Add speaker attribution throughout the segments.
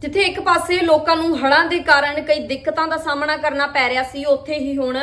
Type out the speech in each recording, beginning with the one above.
Speaker 1: ਜਿੱਥੇ ਇੱਕ ਪਾਸੇ ਲੋਕਾਂ ਨੂੰ ਹੜ੍ਹਾਂ ਦੇ ਕਾਰਨ ਕਈ ਦਿੱਕਤਾਂ ਦਾ ਸਾਹਮਣਾ ਕਰਨਾ ਪੈ ਰਿਹਾ ਸੀ, ਉੱਥੇ ਹੀ ਹੁਣ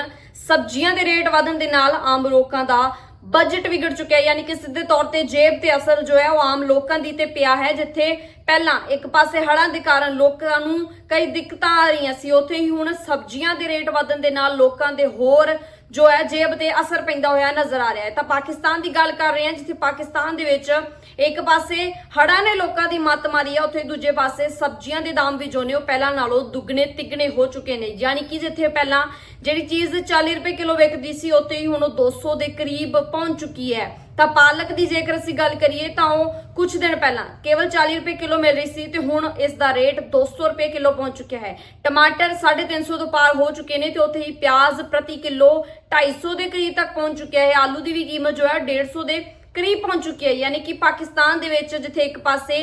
Speaker 1: ਸਬਜ਼ੀਆਂ ਦੇ ਰੇਟ ਵਧਣ ਦੇ ਨਾਲ ਆਮ ਲੋਕਾਂ ਦਾ ਬਜਟ ਵਿਗੜ ਚੁੱਕਿਆ ਯਾਨੀ ਕਿ ਸਿੱਧੇ ਤੌਰ ਤੇ ਜੇਬ ਤੇ ਅਸਰ ਜੋ ਹੈ ਉਹ ਆਮ ਲੋਕਾਂ ਦੀ ਤੇ ਪਿਆ ਹੈ, ਜਿੱਥੇ ਪਹਿਲਾਂ ਇੱਕ ਪਾਸੇ ਹੜ੍ਹਾਂ ਦੇ ਕਾਰਨ ਲੋਕਾਂ ਨੂੰ ਕਈ ਦਿੱਕਤਾਂ ਆ ਰਹੀਆਂ ਸੀ, ਉੱਥੇ ਹੀ ਹੁਣ ਸਬਜ਼ੀਆਂ ਦੇ ਰੇਟ ਵਧਣ ਦੇ ਨਾਲ ਲੋਕਾਂ ਦੇ ਹੋਰ ਜੋ ਹੈ ਜੇਬ ਤੇ ਅਸਰ ਪੈਂਦਾ ਹੋਇਆ ਨਜ਼ਰ ਆ ਰਿਹਾ ਹੈ। ਤਾਂ ਪਾਕਿਸਤਾਨ ਦੀ ਗੱਲ ਕਰ ਰਹੇ ਹਾਂ, ਜਿੱਥੇ ਪਾਕਿਸਤਾਨ ਦੇ ਵਿੱਚ ਇੱਕ ਪਾਸੇ ਹੜ੍ਹਾਂ ਨੇ ਲੋਕਾਂ ਦੀ ਮੱਤ ਮਾਰੀ ਹੈ, ਉੱਥੇ ਦੂਜੇ ਪਾਸੇ ਸਬਜ਼ੀਆਂ ਦੇ ਦਾਮ ਵੀ ਜੋ ਨੇ ਉਹ ਪਹਿਲਾਂ ਨਾਲੋਂ ਦੁੱਗਣੇ ਤਿੱਗਣੇ ਹੋ ਚੁੱਕੇ ਨੇ। ਯਾਨੀ ਕਿ ਜਿੱਥੇ ਪਹਿਲਾਂ ਜਿਹੜੀ ਚੀਜ਼ 40 ਰੁਪਏ ਕਿਲੋ ਵਿਕਦੀ ਸੀ, ਉੱਥੇ ਹੀ ਹੁਣ ਉਹ 200 ਦੇ ਕਰੀਬ ਪਹੁੰਚ ਚੁੱਕੀ ਹੈ। ਤਾਂ ਪਾਲਕ ਦੀ ਜੇਕਰ ਅਸੀਂ ਗੱਲ ਕਰੀਏ ਤਾਂ ਉਹ ਕੁਝ ਦਿਨ ਪਹਿਲਾਂ ਕੇਵਲ 40 ਰੁਪਏ ਕਿਲੋ ਮਿਲ ਰਹੀ ਸੀ ਤੇ ਹੁਣ ਇਸ ਦਾ ਰੇਟ 200 ਰੁਪਏ ਕਿਲੋ ਪਹੁੰਚ ਚੁੱਕਿਆ ਹੈ। ਟਮਾਟਰ 350 ਤੋਂ ਪਾਰ ਹੋ ਚੁੱਕੇ ਨੇ ਤੇ ਉੱਥੇ ਹੀ ਪਿਆਜ਼ ਪ੍ਰਤੀ ਕਿਲੋ 250 ਦੇ ਕਰੀਬ ਤੱਕ ਪਹੁੰਚ ਚੁੱਕਿਆ ਹੈ। ਆਲੂ ਦੀ ਵੀ ਕੀਮਤ ਜੋ ਹੈ 150 ਦੇ ਕਰੀਬ ਪਹੁੰਚ ਚੁੱਕੀ ਹੈ। ਯਾਨੀ ਕਿ ਪਾਕਿਸਤਾਨ ਦੇ ਵਿੱਚ ਜਿੱਥੇ ਇੱਕ ਪਾਸੇ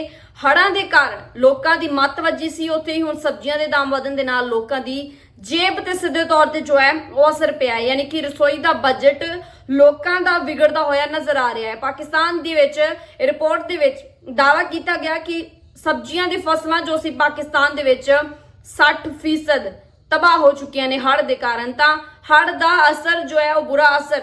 Speaker 1: ਹੜ੍ਹਾਂ ਦੇ ਕਾਰਨ ਲੋਕਾਂ ਦੀ ਮੱਤ ਵੱਜੀ ਸੀ, ਉੱਥੇ ਹੀ ਹੁਣ ਸਬਜ਼ੀਆਂ ਦੇ ਦਾਮ ਵਧਣ ਦੇ ਨਾਲ ਲੋਕਾਂ ਦੀ ਜੇਬ ਤੇ ਸਿੱਧੇ ਤੌਰ ਤੇ ਜੋ ਹੈ, ਉਹ ਅਸਰ ਪਿਆ ਯਾਨੀ ਕਿ ਰਸੋਈ ਦਾ ਬਜਟ ਲੋਕਾਂ ਦਾ ਵਿਗੜਦਾ ਹੋਇਆ ਨਜ਼ਰ ਆ ਰਿਹਾ ਹੈ। ਪਾਕਿਸਤਾਨ ਦੇ ਵਿੱਚ ਰਿਪੋਰਟ ਦੇ ਵਿੱਚ ਦਾਅਵਾ ਕੀਤਾ ਗਿਆ ਕਿ ਸਬਜ਼ੀਆਂ ਦੀ ਫਸਲਾਂ ਜੋ ਸੀ ਪਾਕਿਸਤਾਨ ਦੇ ਵਿੱਚ 60% ਤਬਾਹ ਹੋ ਚੁੱਕੀਆਂ ਨੇ ਹੜ੍ਹ ਦੇ ਕਾਰਨ, ਤਾਂ ਹੜ੍ਹ ਦਾ ਅਸਰ ਜੋ ਹੈ, ਉਹ ਬੁਰਾ ਅਸਰ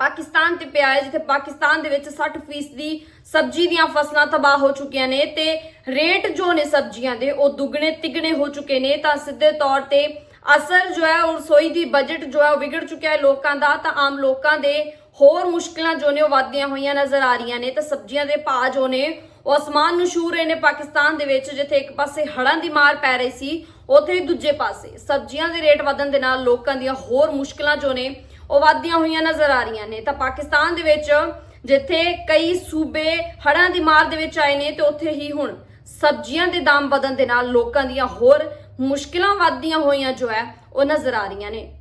Speaker 1: ਪਾਕਿਸਤਾਨ ਤੇ ਪਿਆ ਹੈ, ਜਿੱਥੇ ਪਾਕਿਸਤਾਨ ਦੇ ਵਿੱਚ 60% ਦੀ ਸਬਜ਼ੀ ਦੀਆਂ ਫਸਲਾਂ ਤਬਾਹ ਹੋ ਚੁੱਕੀਆਂ ਨੇ ਤੇ ਰੇਟ ਜੋ ਨੇ ਸਬਜ਼ੀਆਂ ਦੇ, ਉਹ ਦੁੱਗਣੇ ਤਿੱਗਣੇ ਹੋ ਚੁੱਕੇ ਨੇ। ਤਾਂ ਸਿੱਧੇ ਤੌਰ ਤੇ ਅਸਰ ਜੋ ਹੈ ਉਹ ਰਸੋਈ ਦੀ ਬਜਟ ਜੋ ਹੈ, ਉਹ ਵਿਗੜ ਚੁੱਕਿਆ ਹੈ ਲੋਕਾਂ ਦਾ। ਤਾਂ ਆਮ ਲੋਕਾਂ ਦੇ ਹੋਰ ਮੁਸ਼ਕਲਾਂ ਜੋ ਨੇ, ਉਹ ਵਧਦੀਆਂ ਹੋਈਆਂ ਨਜ਼ਰ ਆ ਰਹੀਆਂ ਨੇ। ਤਾਂ ਸਬਜ਼ੀਆਂ ਦੇ ਭਾਅ ਜੋ ਨੇ, ਉਹ ਅਸਮਾਨ ਨੂੰ ਛੂ ਰਹੇ ਨੇ ਪਾਕਿਸਤਾਨ ਦੇ ਵਿੱਚ, ਜਿੱਥੇ ਇੱਕ ਪਾਸੇ ਹੜ੍ਹਾਂ ਦੀ ਮਾਰ ਪੈ ਰਹੀ ਸੀ, ਉੱਥੇ ਹੀ ਦੂਜੇ ਪਾਸੇ ਸਬਜ਼ੀਆਂ ਦੇ ਰੇਟ ਵਧਣ ਦੇ ਨਾਲ ਲੋਕਾਂ ਦੀਆਂ ਹੋਰ ਮੁਸ਼ਕਲਾਂ ਜੋ ਨੇ, ਉਹ ਵਧਦੀਆਂ ਹੋਈਆਂ ਨਜ਼ਰ ਆ ਰਹੀਆਂ ਨੇ। ਤਾਂ ਪਾਕਿਸਤਾਨ ਦੇ ਵਿੱਚ ਜਿੱਥੇ ਕਈ ਸੂਬੇ ਹੜ੍ਹਾਂ ਦੀ ਮਾਰ ਦੇ ਵਿੱਚ ਆਏ ਨੇ, ਤੇ ਉੱਥੇ ਹੀ ਹੁਣ ਸਬਜ਼ੀਆਂ ਦੇ ਦਾਮ ਵਧਣ ਦੇ ਨਾਲ ਲੋਕਾਂ ਦੀਆਂ ਹੋਰ ਮੁਸ਼ਕਿਲਾਂ ਵੱਧਦੀਆਂ ਹੋਈਆਂ ਜੋ ਹੈ ਉਹ ਨਜ਼ਰ ਆ ਰਹੀਆਂ ਨੇ।